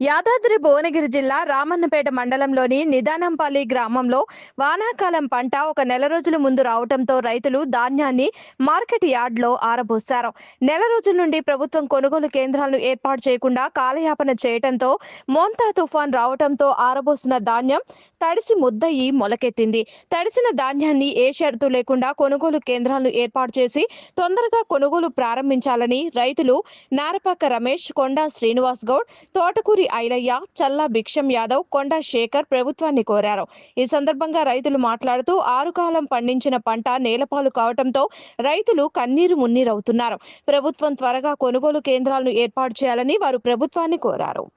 యాదాద్రి భువనగిరి జిల్లా రామన్నపేట మండలంలోని నిదానంపల్లి గ్రామంలో వానాకాలం పంట ఒక నెల రోజుల ముందు రావడంతో రైతులు ధాన్యాన్ని మార్కెట్ యార్డ్లో ఆరబోశారు. నెల రోజుల నుండి ప్రభుత్వం కొనుగోలు కేంద్రాలను ఏర్పాటు చేయకుండా కాలయాపన చేయడంతో మోంతా తుఫాన్ రావడంతో ఆరబోసిన ధాన్యం తడిసి ముద్దయి మొలకెత్తింది. తడిసిన ధాన్యాన్ని ఏ షరతు లేకుండా కొనుగోలు కేంద్రాలను ఏర్పాటు చేసి తొందరగా కొనుగోలు ప్రారంభించాలని రైతులు నారపాక రమేష్ కొండా శ్రీనివాస్ గౌడ్ తోటకూరి ఐలయ్య చల్లా భిక్షం యాదవ్ కొండా శేఖర్ ప్రభుత్వాన్ని కోరారు. ఈ సందర్భంగా రైతులు మాట్లాడుతూ ఆరు కాలం పండించిన పంట నేలపాలు కావడంతో రైతులు కన్నీరు మున్నీరవుతున్నారు. ప్రభుత్వం త్వరగా కొనుగోలు కేంద్రాలను ఏర్పాటు చేయాలని వారు ప్రభుత్వాన్ని కోరారు.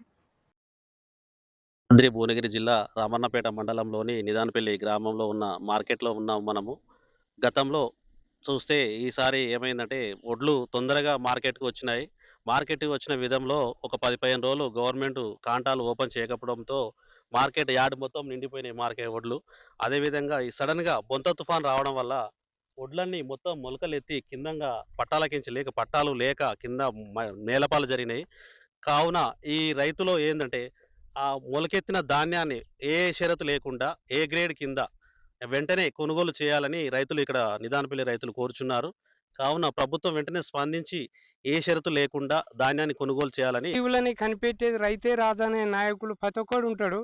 యాదాద్రి భువనగిరి జిల్లా రామన్నపేట మండలంలోని నిదానపల్లి గ్రామంలో ఉన్న మార్కెట్లో ఉన్నాం మనము. గతంలో చూస్తే ఈసారి ఏమైందంటే వడ్లు తొందరగా మార్కెట్కు వచ్చినాయి. మార్కెట్ వచ్చిన విధంలో ఒక పది పదిహేను రోజులు గవర్నమెంట్ కాంటాలు ఓపెన్ చేయకపోవడంతో మార్కెట్ యార్డ్ మొత్తం నిండిపోయినాయి మార్కెట్ వడ్లు అదేవిధంగా ఈ సడన్గా బొంత తుఫాన్ రావడం వల్ల వడ్లన్నీ మొత్తం మొలకలెత్తి కిందంగా పట్టాలకించి లేక పట్టాలు లేక కింద నేలపాలు జరిగినాయి. కావున ఈ రైతులో ఏంటంటే ఆ మొలకెత్తిన ధాన్యాన్ని ఏ షరతు లేకుండా ఏ గ్రేడ్ కింద వెంటనే కొనుగోలు చేయాలని రైతులు ఇక్కడ నిదానపల్లి రైతులు కోరుచున్నారు. కావున ప్రభుత్వం వెంటనే స్పందించి ఏ షరతు లేకుండా ధాన్యాన్ని కొనుగోలు చేయాలని జీవులని కనిపెట్టేది రైతే రాజు అనే నాయకులు ప్రతి ఒక్కడు ఉంటాడు.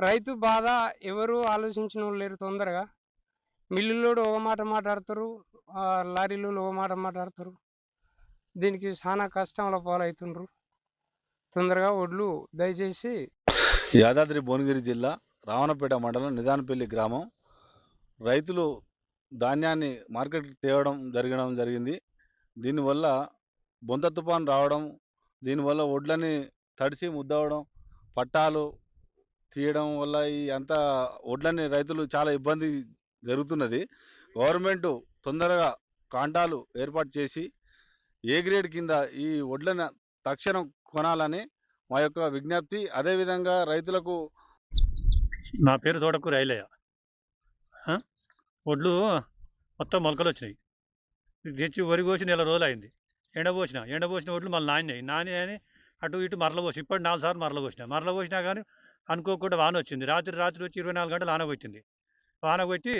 రైతు బాధ ఎవరు ఆలోచించిన వాళ్ళు లేరు తొందరగా. మిల్లులోడు ఒక మాట మాట్లాడతారు లారీలో ఒక మాట మాట్లాడతారు. దీనికి చాలా కష్టంలో పాలవుతుండ్రు. తొందరగా ఒడ్లు దయచేసి యాదాద్రి భువనగిరి జిల్లా రావణపేట మండలం నిదానపల్లి గ్రామం. రైతులు ధాన్యాన్ని మార్కెట్కి తేవడం జరగడం జరిగింది. దీనివల్ల బొంత తుఫాన్ రావడం దీనివల్ల వడ్లని తడిసి ముద్దవడం పట్టాలు తీయడం వల్ల ఈ అంతా వడ్లని రైతులు చాలా ఇబ్బంది జరుగుతున్నది. గవర్నమెంట్ తొందరగా కాంటాలు ఏర్పాటు చేసి ఏ గ్రేడ్ కింద ఈ వడ్లను తక్షణం కొనాలని మా యొక్క విజ్ఞప్తి. అదేవిధంగా రైతులకు నా పేరు తోటకూర రైలయ్య ఒడ్లు మొత్తం మొలకలు వచ్చినాయి. తెచ్చి వరి కోసి నెల రోజులు అయింది ఎండపోసిన ఎండపోసిన వడ్లు మళ్ళీ నానినాయి. నాని అని అటు ఇటు మరల పోసి ఇప్పటి నాలుగు సార్లు మరల పోసిన. మరల పోసినా కానీ అనుకోకుండా వాన వచ్చింది. రాత్రి రాత్రి వచ్చి ఇరవై నాలుగు గంటలు వాన పెట్టింది వాన కొట్టి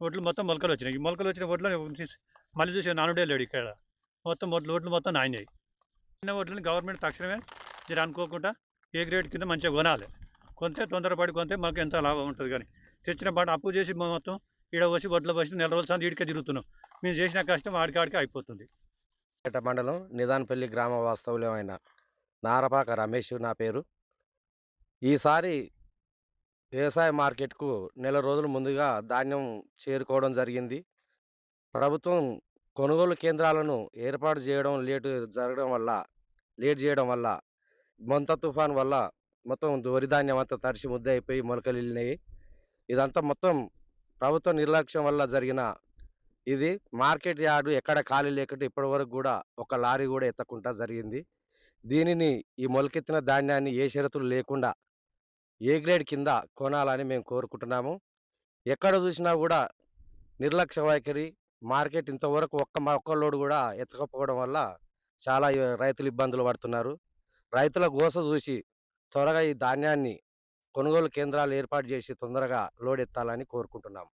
ఒడ్లు మొత్తం మొలకలు వచ్చినాయి. ఈ మొలకలు వచ్చిన ఒడ్లు మళ్ళీ చూసి నానుడే లేడు ఇక్కడ. మొత్తం ఒడ్లు వడ్లు మొత్తం నానినాయి. చిన్న వడ్లని గవర్నమెంట్ తక్షణమే మీరు అనుకోకుండా ఏ గ్రేడ్ కింద మంచిగా కొనాలి. కొంతే తొందరపడి కొంతే మాకు ఎంత లాభం ఉంటుంది కానీ తెచ్చిన పంట అప్పు చేసి మొత్తం ఈడ వచ్చి వడ్ల వచ్చి నెల రోజుల సంది ఇడికే తిరుగుతున్నాం. మేము చేసిన కష్టం ఆడికాడికి అయిపోతుంది. పేట మండలం నిదానపల్లి గ్రామ వాస్తవ్యమైన నారపాక రమేష్ నా పేరు. ఈసారి వ్యవసాయ మార్కెట్కు నెల రోజుల ముందుగా ధాన్యం చేరుకోవడం జరిగింది. ప్రభుత్వం కొనుగోలు కేంద్రాలను ఏర్పాటు చేయడం లేటు జరగడం వల్ల లేట్ చేయడం వల్ల మొంత తుఫాన్ వల్ల మొత్తం వరిధాన్యం అంతా తడిసి ముద్ద అయిపోయి మొలకలు వెళ్ళినాయి ఇదంతా మొత్తం ప్రభుత్వ నిర్లక్ష్యం వల్ల జరిగిన ఇది మార్కెట్ యార్డు ఎక్కడ ఖాళీ లేకుండా ఇప్పటి వరకు కూడా ఒక లారీ కూడా ఎత్తకుండా జరిగింది. దీనిని ఈ మొలకెత్తిన ధాన్యాన్ని ఏ షరతులు లేకుండా ఏ గ్రేడ్ కింద కొనాలని మేము కోరుకుంటున్నాము. ఎక్కడ చూసినా కూడా నిర్లక్ష్య వైఖరి మార్కెట్ ఇంతవరకు ఒక్క మా ఒక్క లోడు కూడా ఎత్తకపోవడం వల్ల చాలా రైతులు ఇబ్బందులు పడుతున్నారు. రైతుల గోస చూసి త్వరగా ఈ ధాన్యాన్ని కొనుగోలు కేంద్రాలు ఏర్పాటు చేసి తొందరగా లోడ్ ఎత్తాలని కోరుకుంటున్నాం.